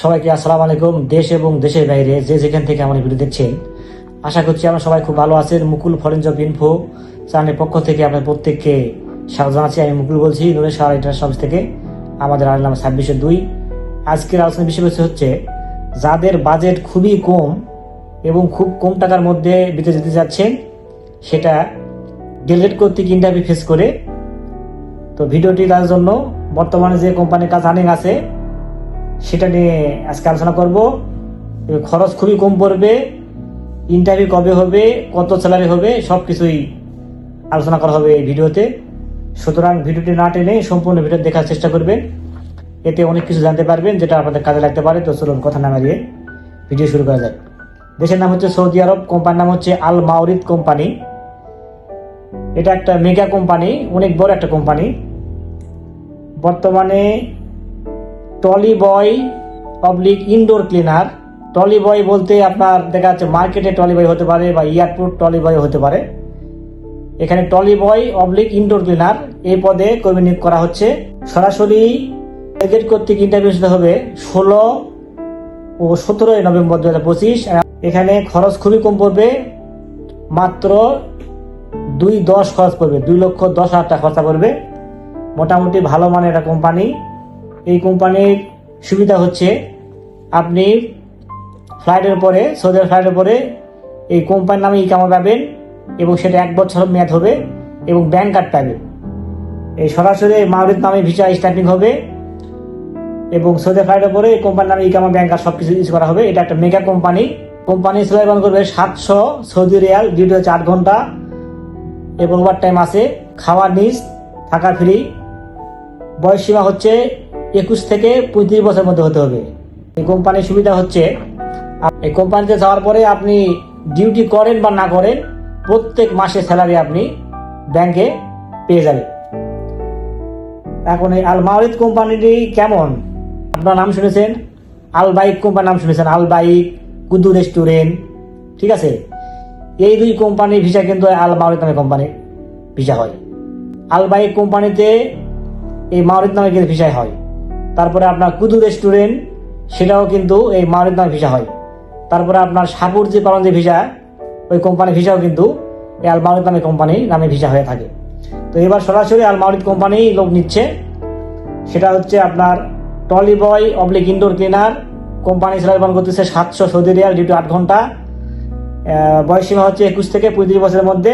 সবাইকে আসসালাম আলাইকুম। দেশ এবং দেশের বাইরে যে যেখান থেকে আমার ভিডিও দেখছেন, আশা করছি আমরা সবাই খুব ভালো আছেন। মুকুল ফরেন জব ইনফো চ্যানেলের পক্ষ থেকে আপনার প্রত্যেককে স্বাগত জানাচ্ছি। আমি মুকুল বলছি নুরের সাহারা ইন্টারন্যাশনাল থেকে আমাদের আইন নাম্বার ছাব্বিশে দুই। আজকের আলোচনার বিষয়বস্তু হচ্ছে যাদের বাজেট খুবই কম এবং খুব কম টাকার মধ্যে বিতে যেতে যাচ্ছেন, সেটা ডেলিট কর্তৃক ইন্টারভিউ ফেস করে তো ভিডিওটি তার জন্য বর্তমানে যে কোম্পানির কাজ আর্নিং আছে সেটা নিয়ে আজকে আলোচনা করব। খরচ খুবই কম পড়বে ইন্টারভিউ কবে হবে, কত স্যালারি হবে সব কিছুই আলোচনা করা হবে এই ভিডিওতে। সুতরাং ভিডিওটি না টেনে সম্পূর্ণ ভিডিও দেখার চেষ্টা করবেন। এতে অনেক কিছু জানতে পারবেন যেটা আপনাদের কাজে লাগতে পারে। তো চলুন কথা না মারিয়ে ভিডিও শুরু করা যাক। দেশের নাম হচ্ছে সৌদি আরব, কোম্পানির নাম হচ্ছে আল মাউরিদ কোম্পানি। এটা একটা মেগা কোম্পানি, অনেক বড় একটা কোম্পানি। বর্তমানে trolley boy public indoor cleaner. Trolley boy বলতে আপনার দেখা যাচ্ছে মার্কেটে টলি বয় হতে পারে বা এয়ারপোর্ট টলি বয় হতে পারে। এখানে trolley boy public indoor cleaner. এই পদে কর্মী নিয়োগ করা হচ্ছে। সরাসরি এজেন্ট কর্তৃক ইন্টারভিউ হবে ষোলো ও সতেরোই নভেম্বর দু হাজার পঁচিশ। এখানে খরচ খুবই কম পড়বে। মাত্র দুই দশ খরচ পড়বে। দুই লক্ষ দশ হাজার টাকা খরচা পড়বে। মোটামুটি ভালো মানের একটা কোম্পানি এই কোম্পানির সুবিধা হচ্ছে আপনি ফ্লাইটের পরে, সৌদি ফ্লাইটের পরে এই কোম্পানির নামে ইকামা পাবেন এবং সেটা এক বছর মেয়াদ হবে এবং ব্যাংক কার্ড পাবেন। এই সরাসরি মাউরিদ নামে ভিসা স্টার্টিং হবে এবং সৌদি ফ্লাইটের পরে এই কোম্পানির নামে ইকামা ব্যাংক কার্ড সব কিছু ইউজ করা হবে। এটা একটা মেগা কোম্পানি কোম্পানি সেলাই বান করবে সাতশো সৌদি রিয়াল ডিউটি আট ঘণ্টা এবং ওভার টাইম আছে। খাওয়ার নিজ থাকা ফ্রি বয়স সীমা হচ্ছে একুশ থেকে পঁয়ত্রিশ বছরের মধ্যে হতে হবে। এই কোম্পানির সুবিধা হচ্ছে এই কোম্পানিতে যাওয়ার পরে আপনি ডিউটি করেন বা না করেন, প্রত্যেক মাসে স্যালারি আপনি ব্যাংকে পেয়ে যাবেন। এখন এই আল মাওরিদ কোম্পানিটি কেমন? আপনার নাম শুনেছেন? আল বাইক কোম্পানির নাম শুনেছেন? আল বাইক, কুদু রেস্টুরেন্ট, ঠিক আছে? এই দুই কোম্পানির ভিসা কিন্তু আল মাওরিদ নামে কোম্পানি ভিসা হয়। আল বাইক কোম্পানিতে এই মাওরিদ নামে কিন্তু ভিসা হয়। তারপরে আপনার কুদু রেস্টুরেন্ট সেটাও কিন্তু এই মাওরিদ নামে ভিসা হয়। তারপরে আপনার সাপুর যে পালন যে ভিসা ওই কোম্পানির ভিসাও কিন্তু এই আল মাওরিদ নামে কোম্পানি নামে ভিসা হয়ে থাকে। তো এবার সরাসরি আল মাওরিদ কোম্পানি লোক নিচ্ছে। সেটা হচ্ছে আপনার টলি বয় অবলিক ইনডোর ক্লিনার। কোম্পানি পালন করতেছে সাতশো সৌদি রিয়াল ডিউটি আট ঘণ্টা। আহ, বয়স সীমা হচ্ছে একুশ থেকে পঁয়ত্রিশ বছরের মধ্যে।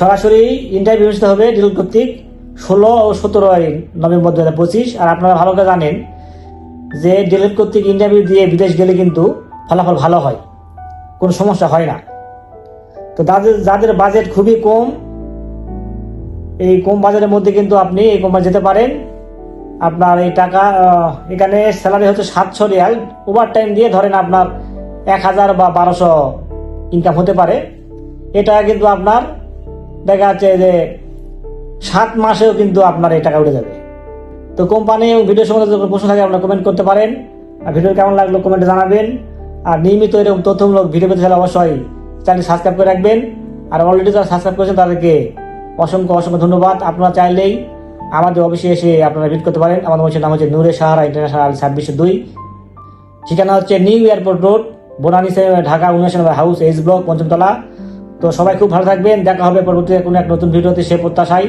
সরাসরি ইন্টারভিউ হবে ডিল কর্তৃক। ষোলো ও সতেরোই নভেম্বর দু পঁচিশ, আর আপনারা ভালো করে জানেন যে ডিলেট কর্তৃক ইন্টারভিউ দিয়ে বিদেশ গেলে কিন্তু ফলাফল ভালো হয়, কোনো সমস্যা হয় না। তো যাদের যাদের বাজেট খুবই কম, এই কম বাজেটের মধ্যে কিন্তু আপনি এই কোম্পানি যেতে পারেন। আপনার এই টাকা এখানে স্যালারি হচ্ছে সাতশো রিয়াল। ওভার টাইম দিয়ে ধরেন আপনার এক হাজার বা বারোশো ইনকাম হতে পারে। এটা কিন্তু আপনার দেখা যাচ্ছে যে সাত মাসেও কিন্তু আপনার এই টাকা উঠে যাবে। তো কোম্পানি ভিডিও সম্বন্ধে যদি প্রশ্ন থাকে, আপনারা কমেন্ট করতে পারেন। আর ভিডিও কেমন লাগল কমেন্টে জানাবেন। আর নিয়মিত এরকম তথ্যমূলক ভিডিও পেতে চাইলে অবশ্যই চ্যানেল সাবস্ক্রাইব করে রাখবেন। আর অলরেডি যারা সাবস্ক্রাইব করেছেন, তাদেরকে অসংখ্য অসংখ্য ধন্যবাদ। আপনারা চাইলেই আমাদের অফিসে এসে আপনারা ভিজিট করতে পারেন। আমাদের অফিসের নাম হচ্ছে নূরে সাহারা ইন্টারন্যাশনাল ছাব্বিশশো দুই। ঠিকানা হচ্ছে new airport road, Banani Dhaka উনিশ নম্বর হাউস এইচ ব্লক পঞ্চমতলা। তো সবাই খুব ভালো থাকবেন। দেখা হবে পরবর্তীতে কোনো এক নতুন ভিডিওতে, সে প্রত্যাশায়।